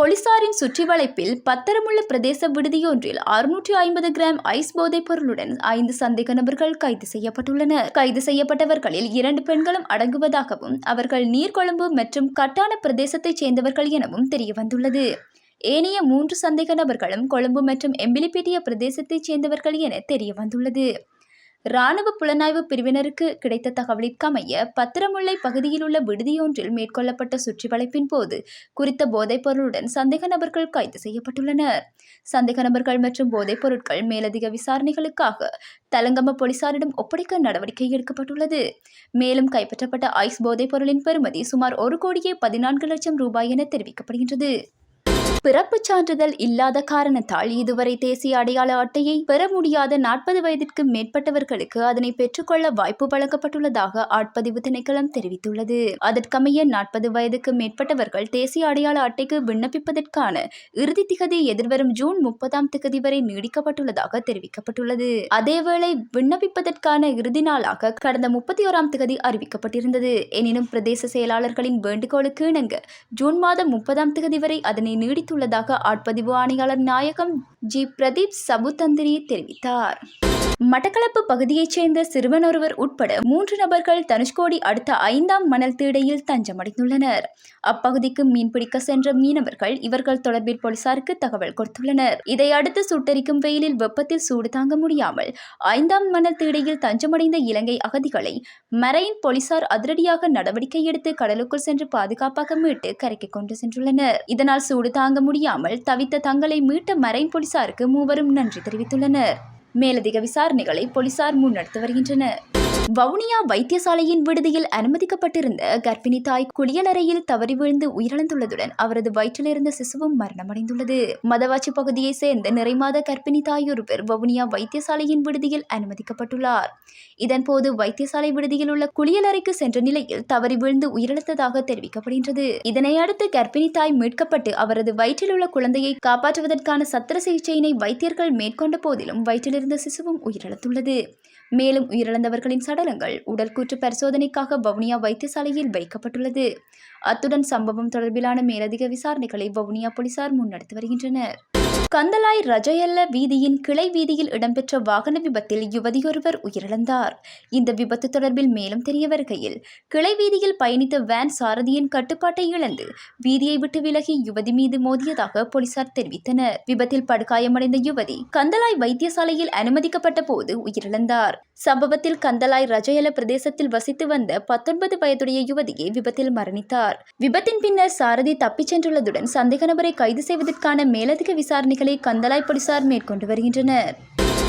போலீசாரின் சுற்றி வளைப்பில் பத்தரமுள்ள பிரதேச விடுதியொன்றில் அறுநூற்றி ஐம்பது கிராம் ஐஸ் போதைப் பொருளுடன் ஐந்து சந்தேக நபர்கள் கைது செய்யப்பட்டுள்ளனர். கைது செய்யப்பட்டவர்களில் இரண்டு பெண்களும் அடங்குவதாகவும் அவர்கள் நீர்கொழும்பு மற்றும் கட்டான பிரதேசத்தைச் சேர்ந்தவர்கள் எனவும் தெரியவந்துள்ளது. ஏனைய மூன்று சந்தேக நபர்களும் கொழும்பு மற்றும் எம்பிலிப்பேட்டிய பிரதேசத்தைச் சேர்ந்தவர்கள் என தெரியவந்துள்ளது. இராணுவ புலனாய்வு பிரிவினருக்கு கிடைத்த தகவலிற்கமைய பத்திரமுல்லை பகுதியில் உள்ள விடுதியொன்றில் மேற்கொள்ளப்பட்ட சுற்றிவளைப்பின் போது குறித்த போதைப் பொருளுடன் சந்தேக நபர்கள் கைது செய்யப்பட்டுள்ளனர். சந்தேக நபர்கள் மற்றும் போதைப் பொருட்கள் மேலதிக விசாரணைகளுக்காக தலங்கம போலீசாரிடம் ஒப்படைக்க நடவடிக்கை எடுக்கப்பட்டுள்ளது. மேலும் கைப்பற்றப்பட்ட ஐஸ் போதைப் பொருளின் பெறுமதி சுமார் ஒரு கோடியே பதினான்கு லட்சம் ரூபாய் என தெரிவிக்கப்படுகின்றது. பிறப்புச் சான்றிதழ் இல்லாத காரணத்தால் இதுவரை தேசிய அடையாள அட்டையை பெற முடியாத நாற்பது வயதிற்கு மேற்பட்டவர்களுக்கு அதனை பெற்றுக்கொள்ள வாய்ப்பு வழங்கப்பட்டுள்ளதாக ஆட்பதிவு திணைக்களம் தெரிவித்துள்ளது. அதற்கமைய நாற்பது வயதுக்கு மேற்பட்டவர்கள் தேசிய அடையாள அட்டைக்கு விண்ணப்பிப்பதற்கான இறுதி திகதி எதிர்வரும் ஜூன் முப்பதாம் திகதி வரை நீடிக்கப்பட்டுள்ளதாக தெரிவிக்கப்பட்டுள்ளது. அதேவேளை விண்ணப்பிப்பதற்கான இறுதி நாளாக கடந்த முப்பத்தி ஓராம் திகதி அறிவிக்கப்பட்டிருந்தது. எனினும் பிரதேச செயலாளர்களின் வேண்டுகோளுக்கு இணங்க ஜூன் மாதம் முப்பதாம் திகதி வரை அதனை நீடித்துள்ளதாக ஆட்பதிவு ஆணையாளர் நாயகம் ஜி. பிரதீப் சபுதந்திரி தெரிவித்தார். மட்டக்களப்பு பகுதியைச் சேர்ந்த சிறுவன் ஒருவர் உட்பட மூன்று நபர்கள் தனுஷ்கோடி அடுத்த ஐந்தாம் மணல் தீடையில் தஞ்சமடைந்துள்ளனர். அப்பகுதிக்கு மீன்பிடிக்க சென்ற மீனவர்கள் இவர்கள் தொடர்பில் போலீசாருக்கு தகவல் கொடுத்துள்ளனர். இதையடுத்து சுட்டரிக்கும் வெயிலில் வெப்பத்தில் சூடு தாங்க முடியாமல் ஐந்தாம் மணல் தீடையில் தஞ்சமடைந்த இலங்கை அகதிகளை மரைன் போலீசார் அதிரடியாக நடவடிக்கை எடுத்து கடலுக்குள் சென்று பாதுகாப்பாக மீட்டு கரைக்கு கொண்டு சென்றுள்ளனர். இதனால் சூடு தாங்க முடியாமல் தவித்த தங்களை மீட்ட மரைன் போலீசாருக்கு மூவரும் நன்றி தெரிவித்துள்ளனர். மேலதிக விசாரணைகளை போலீசார் முன்னெடுத்து வருகின்றனர். வவுனியா வைத்தியசாலையின் விடுதியில் அனுமதிக்கப்பட்டிருந்த கர்ப்பிணி தாய் குளியலறையில் தவறி விழுந்து உயிரிழந்துள்ளதுடன் அவரது வயிற்றிலிருந்த சிசுவும் மரணமடைந்துள்ளது. மதவாச்சி பகுதியைச் சேர்ந்த நிறைமாத கர்ப்பிணி தாய் ஒருவர் வவுனியா வைத்தியசாலையின் விடுதியில் அனுமதிக்கப்பட்டுள்ளார். இதன்போது வைத்தியசாலை விடுதியில் உள்ள குளியலறைக்கு சென்ற நிலையில் தவறி விழுந்து உயிரிழந்ததாக தெரிவிக்கப்படுகின்றது. இதனை அடுத்து கர்ப்பிணி தாய் மீட்கப்பட்டு அவரது வயிற்றில் உள்ள குழந்தையை காப்பாற்றுவதற்கான சத்திர சிகிச்சையினை வைத்தியர்கள் மேற்கொண்ட போதிலும் வயிற்றிலிருந்த சிசுவும் உயிரிழந்துள்ளது. மேலும் உயிரிழந்தவர்களின் சடலங்கள் உடற்கூற்று பரிசோதனைக்காக வவுனியா வைத்தியசாலையில் வைக்கப்பட்டுள்ளது. அத்துடன் சம்பவம் தொடர்பிலான மேலதிக விசாரணைகளை வவுனியா போலீசார் முன்னெடுத்து வருகின்றனர். கந்தலாய் ரஜயல்ல வீதியின் கிளை வீதியில் இடம்பெற்ற வாகன விபத்தில் யுவதியொருவர் உயிரிழந்தார். இந்த விபத்து தொடர்பில் மேலும் தெரிய வருகையில் கிளை வீதியில் பயணித்த வேன் சாரதியின் கட்டுப்பாட்டை இழந்து வீதியை விட்டு விலகி யுவதி மீது மோதியதாக போலீசார் தெரிவித்தனர். விபத்தில் படுகாயமடைந்த யுவதி கந்தலாய் வைத்தியசாலையில் அனுமதிக்கப்பட்ட போது உயிரிழந்தார். சம்பவத்தில் கந்தலாய் ரஜயல பிரதேசத்தில் வசித்து வந்த பத்தொன்பது வயதுடைய யுவதியை விபத்தில் மரணித்தார். விபத்தின் பின்னர் சாரதி தப்பிச் சென்றுள்ளதுடன் சந்தேக நபரை கைது செய்வதற்கான மேலதிக விசாரணைகளை கந்தலாய் போலீசார் மேற்கொண்டு வருகின்றனர்.